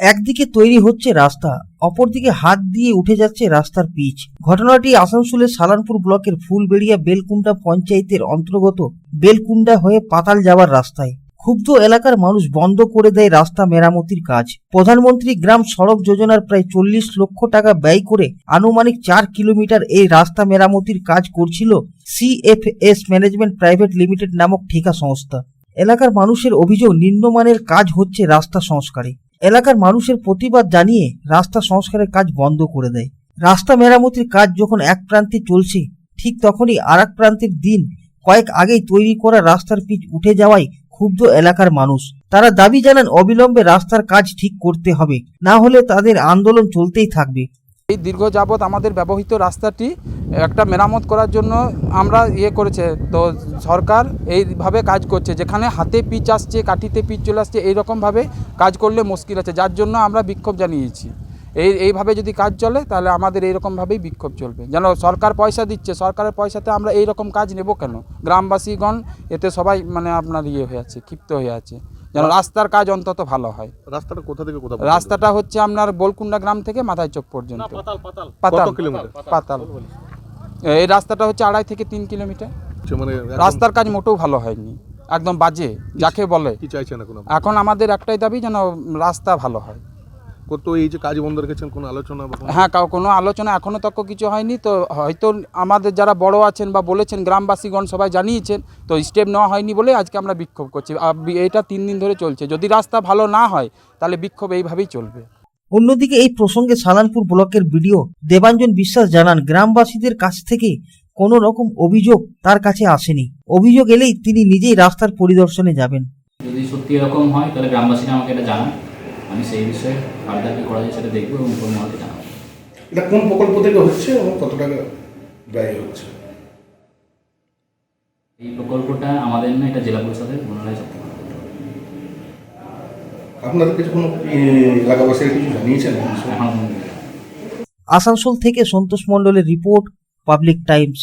একদিকে তৈরি হচ্ছে রাস্তা, অপরদিকে হাত দিয়ে উঠে যাচ্ছে রাস্তার পিচ। ঘটনাটি আসানসোলের সালানপুর ব্লকের ফুলবেড়িয়া বেলকুন্ডা পঞ্চায়েতের অন্তর্গত বেলকুন্ডা হয়ে পাতাল যাওয়ার রাস্তায়। ক্ষুব্ধ এলাকার মানুষ বন্ধ করে দেয় রাস্তা মেরামতির কাজ। প্রধানমন্ত্রী গ্রাম সড়ক যোজনার প্রায় চল্লিশ লক্ষ টাকা ব্যয় করে আনুমানিক চার কিলোমিটার এই রাস্তা মেরামতির কাজ করছিল সিএফএস ম্যানেজমেন্ট প্রাইভেট লিমিটেড নামক ঠিকা সংস্থা এলাকার মানুষের অভিযোগ, নিম্নমানের কাজ হচ্ছে রাস্তা সংস্কারে। এলাকার মানুষের প্রতিবাদ জানিয়ে রাস্তা সংস্কারের কাজ বন্ধ করে দেয়। রাস্তা মেরামতির কাজ যখন এক প্রান্তে চলছে, ঠিক তখনই আর প্রান্তের দিন কয়েক আগেই তৈরি করা রাস্তার পিচ উঠে যাওয়ায় ক্ষুব্ধ এলাকার মানুষ। তারা দাবি জানান, অবিলম্বে রাস্তার কাজ ঠিক করতে হবে, না হলে তাদের আন্দোলন চলতেই থাকবে। এই দীর্ঘ যাবৎ আমাদের ব্যবহৃত রাস্তাটি একটা মেরামত করার জন্য আমরা ইয়ে করেছে। তো সরকার এইভাবে কাজ করছে। যেখানে হাতে পিচ আসছে, কাঠিতে পিচ চলে আসছে, এইরকমভাবে কাজ করলে মুশকিল আছে। যার জন্য আমরা বিক্ষোভ জানিয়েছি। এই, এইভাবে যদি কাজ চলে, তাহলে আমাদের এইরকমভাবেই বিক্ষোভ চলবে। যেন সরকার পয়সা দিচ্ছে, সরকারের পয়সাতে আমরা এই রকম কাজ নেব কেন? গ্রামবাসীগণ, এতে সবাই মানে আপনার ইয়ে হয়ে আছে, ক্ষিপ্ত হয়ে আছে। যেন রাস্তার কাজ অন্তত ভালো হয়। রাস্তাটা কোথা থেকে কোথা রাস্তাটা হচ্ছে আপনার বলকুন্ডা গ্রাম থেকে মাথায় চোখ পর্যন্ত। পাতাল কিলোমিটার? পাতাল এই রাস্তাটা হচ্ছে আড়াই থেকে তিন কিলোমিটার। পর্যন্ত? মানে রাস্তার কাজ মোটেও ভালো হয়নি। একদম বাজে যাকে বলে? এখন আমাদের একটাই দাবি যেন রাস্তা ভালো হয়। কত এই যে কাজ বন্ধ রেখেছেন কোনো আলোচনা বা হ্যাঁ কাউ- কোনো আলোচনা এখনও তক কিছু হয়নি তো হয়তো আমাদের যারা বড় আছেন বা বলেছেন গ্রামবাসীগণ সবাই জানিয়েছেন তো স্টেপ নেওয়া হয়নি বলে আজকে আমরা বিক্ষোভ করছি। এইটা তিন দিন ধরে চলছে। যদি রাস্তা ভালো না হয় তাহলে বিক্ষোভ এইভাবেই চলবে। অন্যদিকে এই প্রসঙ্গে সালানপুর ব্লকের বিডিও দেবাঞ্জন বিশ্বাস জানান গ্রামবাসীদের কাছ থেকে কোনো রকম অভিযোগ তার কাছে আসেনি। অভিযোগ এলেই তিনি নিজেই রাস্তার পরিদর্শনে যাবেন। যদি সত্যি এরকম হয় তাহলে গ্রামবাসীরা আমাকে এটা জানান। আমি সেই বিষয়ে ফার্দার কী করা যায় সেটা দেখব এবং তোমাকে জানাব। এটা কোন প্রকল্প থেকে হচ্ছে এবং কত টাকা ব্যয় হচ্ছে? এই প্রকল্পটা আমাদের না এটা জেলা পরিষদের বলতে পারবেন। আপনাদের কিছু কোনো এলাকাবাসীরা কিছু জানিয়েছেন? আসানসোল থেকে সন্তোষ মণ্ডলের রিপোর্ট পাবলিক টাইমস।